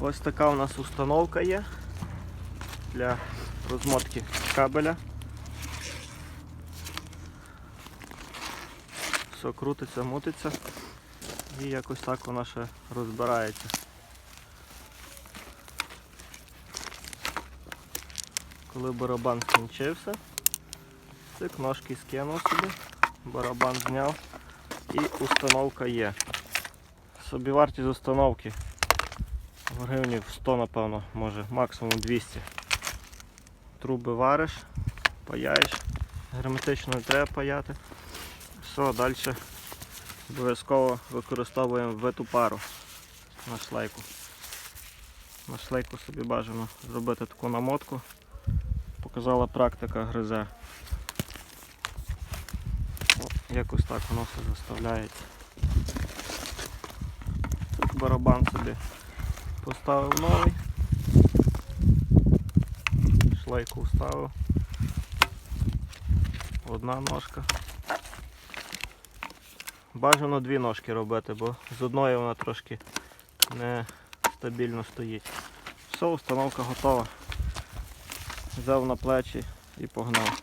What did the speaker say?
Ось така у нас установка є для розмотки кабеля. Все крутиться, мутиться і якось так вона ще розбирається. Коли барабан скінчився, цик ножки скинув собі, барабан зняв і установка є. Собівартість установки в гривні в 100, напевно, може, максимум 200. Труби вариш, паяєш, герметично не треба паяти. Все, далі обов'язково використовуємо виту пару на шлейку. На шлейку собі бажано зробити таку намотку. Показала практика гризе. О, Якось так воно все заставляється. Барабан собі поставив новий. Шлейку вставив. Одна ножка. Бажано дві ножки робити, бо з одної вона трошки нестабільно стоїть. Все, установка готова. Взяв на плечі і погнав.